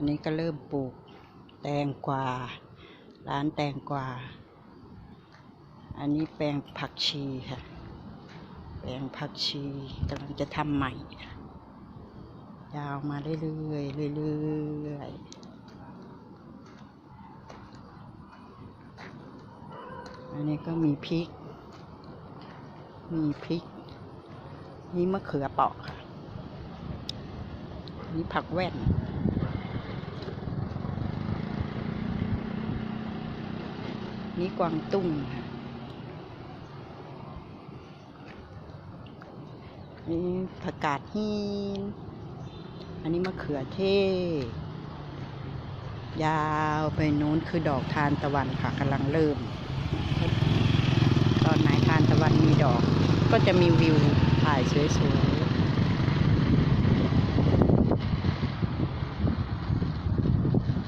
อันนี้ก็เริ่มปลูกแตงกวา ร้านแตงกวา อันนี้แปลงผักชีค่ะ แปลงผักชีกำลังจะทำใหม่ ยาวมาเรื่อยๆเรื่อยๆ อันนี้ก็มีพริก มีพริก นี่มะเขือเปราะค่ะ นี่ผักแว่น นี่กวางตุ้งค่ะนี่ผักกาดหิน อันนี้มะเขือเทศ ยาวไปนู้นคือดอกทานตะวันค่ะกำลังเริ่ม ตอนไหนทานตะวันมีดอก ก็จะมีวิวถ่ายสวย